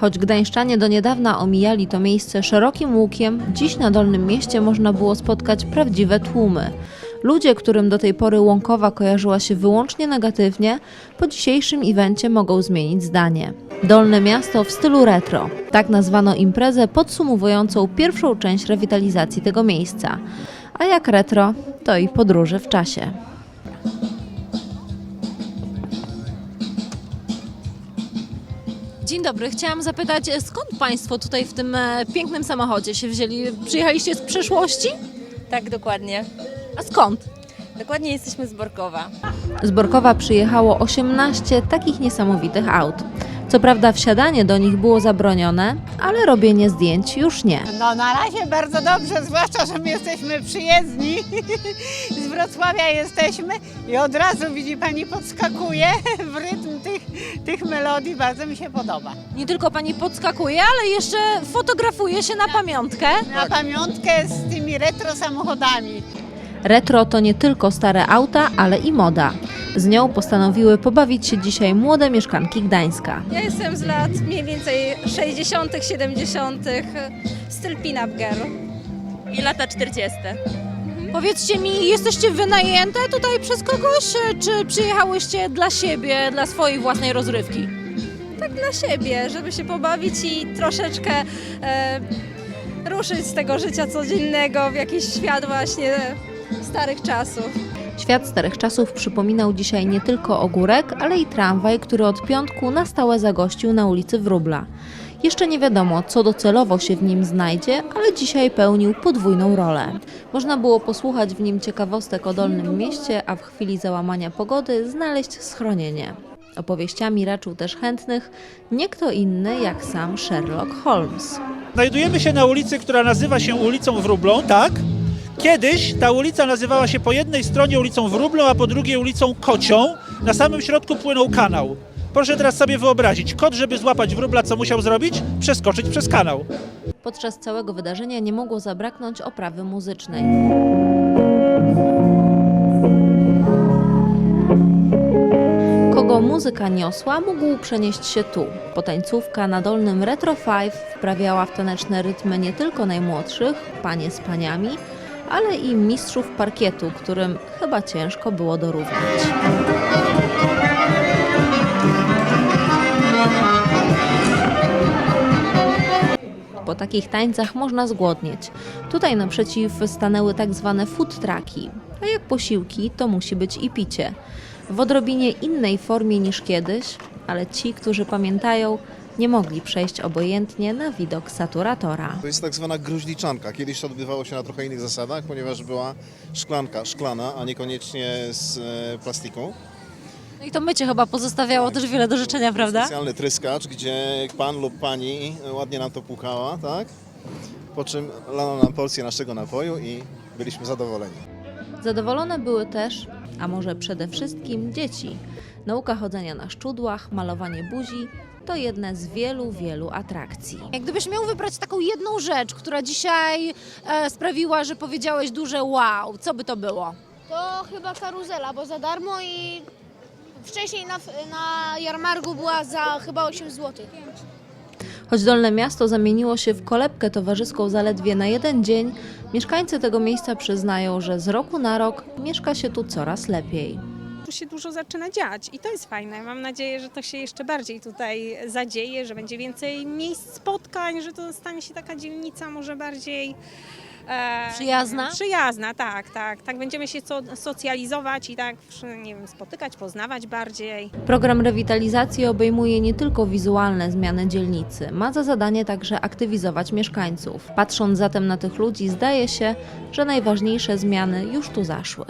Choć gdańszczanie do niedawna omijali to miejsce szerokim łukiem, dziś na Dolnym Mieście można było spotkać prawdziwe tłumy. Ludzie, którym do tej pory Łąkowa kojarzyła się wyłącznie negatywnie, po dzisiejszym evencie mogą zmienić zdanie. Dolne Miasto w stylu retro. Tak nazwano imprezę podsumowującą pierwszą część rewitalizacji tego miejsca. A jak retro, to i podróże w czasie. Dzień dobry, chciałam zapytać, e, skąd Państwo tutaj w tym e, pięknym samochodzie się wzięli? Przyjechaliście z przeszłości? Tak, dokładnie. A skąd? Dokładnie jesteśmy z Borkowa. Z Borkowa przyjechało 18 takich niesamowitych aut. Co prawda wsiadanie do nich było zabronione, ale robienie zdjęć już nie. No na razie bardzo dobrze, zwłaszcza, że my jesteśmy przyjezdni. Z Wrocławia jesteśmy i od razu widzi pani podskakuje w rytm tych, tych melodii, bardzo mi się podoba. Nie tylko Pani podskakuje, ale jeszcze fotografuje się na pamiątkę. Na pamiątkę z tymi retro samochodami. Retro to nie tylko stare auta, ale i moda. Z nią postanowiły pobawić się dzisiaj młode mieszkanki Gdańska. Ja jestem z lat mniej więcej 60., 70., styl pin-up girl. I lata 40. Powiedzcie mi, jesteście wynajęte tutaj przez kogoś, czy przyjechałyście dla siebie, dla swojej własnej rozrywki? Tak dla siebie, żeby się pobawić i troszeczkę e, ruszyć z tego życia codziennego w jakiś świat właśnie starych czasów. Świat starych czasów przypominał dzisiaj nie tylko ogórek, ale i tramwaj, który od piątku na stałe zagościł na ulicy Wróbla. Jeszcze nie wiadomo, co docelowo się w nim znajdzie, ale dzisiaj pełnił podwójną rolę. Można było posłuchać w nim ciekawostek o Dolnym Mieście, a w chwili załamania pogody znaleźć schronienie. Opowieściami raczył też chętnych nie kto inny jak sam Sherlock Holmes. Znajdujemy się na ulicy, która nazywa się ulicą Wróblą, tak? Kiedyś ta ulica nazywała się po jednej stronie ulicą Wróblą, a po drugiej ulicą Kocią. Na samym środku płynął kanał. Proszę teraz sobie wyobrazić, kot, żeby złapać wróbla, co musiał zrobić? Przeskoczyć przez kanał. Podczas całego wydarzenia nie mogło zabraknąć oprawy muzycznej. Kogo muzyka niosła, mógł przenieść się tu. Potańcówka na dolnym Retro 5 wprawiała w taneczne rytmy nie tylko najmłodszych, panie z paniami, ale i mistrzów parkietu, którym chyba ciężko było dorównać. Po takich tańcach można zgłodnieć. Tutaj naprzeciw stanęły tak zwane food trucki, a jak posiłki, to musi być i picie. W odrobinie innej formie niż kiedyś, ale ci, którzy pamiętają, nie mogli przejść obojętnie na widok saturatora. To jest tak zwana gruźliczanka. Kiedyś to odbywało się na trochę innych zasadach, ponieważ była szklanka szklana, a niekoniecznie z e, plastiku. No i to mycie chyba pozostawiało też wiele do życzenia, prawda? Specjalny tryskacz, gdzie pan lub pani ładnie nam to pukała, tak? Po czym lano nam porcję naszego napoju i byliśmy zadowoleni. Zadowolone były też, a może przede wszystkim dzieci. Nauka chodzenia na szczudłach, malowanie buzi to jedne z wielu, wielu atrakcji. Jak gdybyś miał wybrać taką jedną rzecz, która dzisiaj e, sprawiła, że powiedziałeś duże wow, co by to było? To chyba karuzela, bo za darmo i wcześniej na, na jarmarku była za chyba 8 zł. Choć Dolne Miasto zamieniło się w kolebkę towarzyską zaledwie na jeden dzień, mieszkańcy tego miejsca przyznają, że z roku na rok mieszka się tu coraz lepiej. tu się dużo zaczyna dziać i to jest fajne. Mam nadzieję, że to się jeszcze bardziej tutaj zadzieje, że będzie więcej miejsc spotkań, że to stanie się taka dzielnica może bardziej e, Przyjazna? Przyjazna, tak, tak. Tak będziemy się so, socjalizować i tak, nie wiem, spotykać, poznawać bardziej. Program rewitalizacji obejmuje nie tylko wizualne zmiany dzielnicy, ma za zadanie także aktywizować mieszkańców. Patrząc zatem na tych ludzi, zdaje się, że najważniejsze zmiany już tu zaszły.